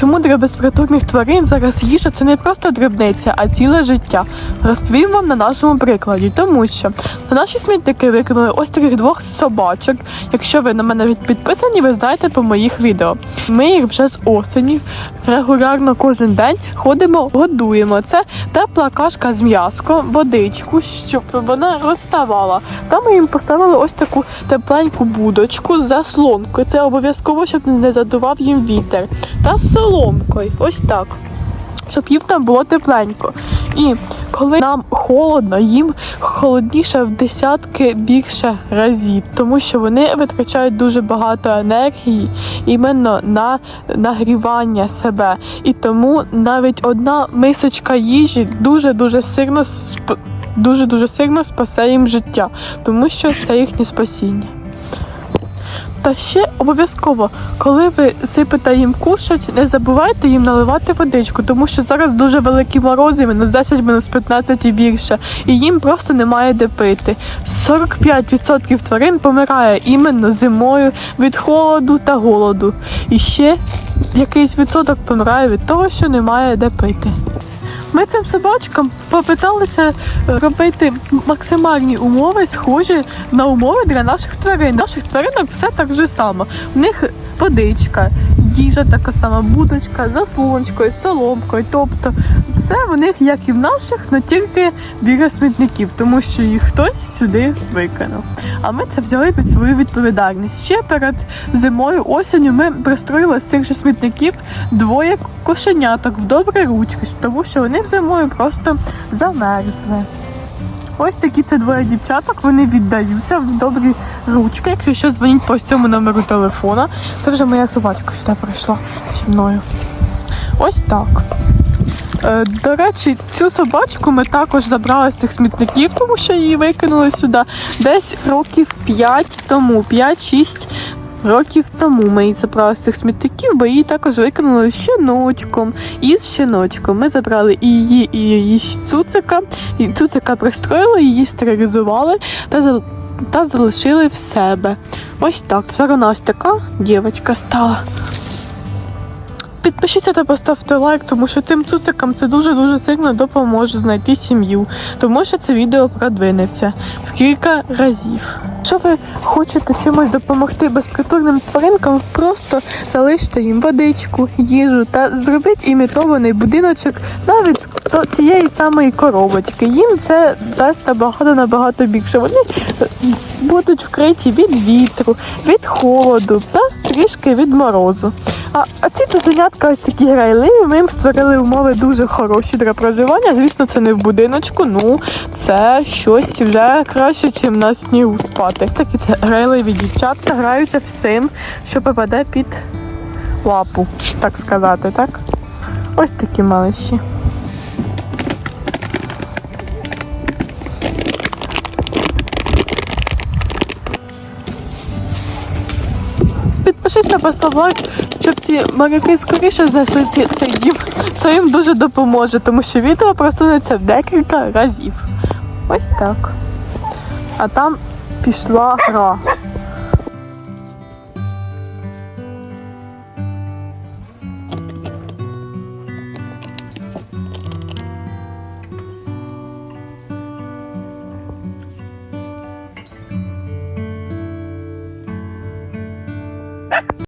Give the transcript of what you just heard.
Чому для безпритульних тварин зараз їжа це не просто дрібниця, а ціле життя? Розповім вам на нашому прикладі, тому що на наші смітники викинули ось таких двох собачок. Якщо ви на мене підписані, ви знаєте по моїх відео. Ми їх вже з осені регулярно кожен день ходимо, годуємо. Це тепла кашка з м'яском, водичку, щоб вона розставала. Там ми їм поставили ось таку тепленьку будочку з заслонкою. Це обов'язково, щоб не задував їм вітер. Та з соломкою. Ось так. Щоб їм там було тепленько. І коли нам холодно, їм холодніше в десятки більше разів, тому що вони витрачають дуже багато енергії іменно на нагрівання себе. І тому навіть одна мисочка їжі дуже дуже сильно дуже дуже сильно спасе їм життя, тому що це їхнє спасіння. Та ще обов'язково, коли ви сипете їм кушать, не забувайте їм наливати водичку, тому що зараз дуже великі морози, мінус 10, мінус 15 і більше, і їм просто немає де пити. 45% тварин помирає іменно зимою від холоду та голоду. І ще якийсь відсоток помирає від того, що немає де пити. Ми цим собачкам попиталися робити максимальні умови, схожі на умови для наших тварин. Наших тваринок все так же само. В них водичка, їжа така сама, будочка, заслоночкою, соломкою. Тобто все в них, як і в наших, але тільки біля смітників, тому що їх хтось сюди викинув. А ми це взяли під свою відповідальність. Ще перед зимою, осінню ми пристроїли з цих же смітників двоє кошеняток в добрі ручки, тому що вони зимою просто замерзли. Ось такі це двоє дівчаток, вони віддаються в добрі ручки. Якщо що, дзвоніть по цьому номеру телефона. Це вже моя собачка сюди прийшла зі мною. Ось так. Е, До речі, цю собачку ми також забрали з цих смітників, тому що її викинули сюди десь років 5 тому, 5-6 років тому ми її забрали з цих смітників, бо її також викинули з щеночком. І з щеночком ми забрали і її, і її цуцика, і цуцика пристроїли, її стерилізували та та залишили в себе. Ось так. Тепер у нас така дівчинка стала. Підпишіться та поставте лайк, тому що цим цуцикам це дуже-дуже сильно допоможе знайти сім'ю, тому що це відео продвинеться в кілька разів. Якщо ви хочете чимось допомогти безпритульним тваринкам, просто залиште їм водичку, їжу та зробіть імітований будиночок навіть з тієї самої коробочки. Їм це дасть набагато набагато більше. Вони будуть вкриті від вітру, від холоду та трішки від морозу. А, а ці цуценятка ось такі грайливі, ми їм створили умови дуже хороші для проживання. Звісно, це не в будиночку, ну це щось вже краще, ніж на снігу спати. Такі це грайливі дівчатка граються всім, що попаде під лапу, так сказати, так? Ось такі малиші. Підпишись треба постав щоб ці моряки скоріше знайшли ці, цей. Це їм дуже допоможе, тому що відео просунеться в декілька разів. Ось так. А там пішла гра.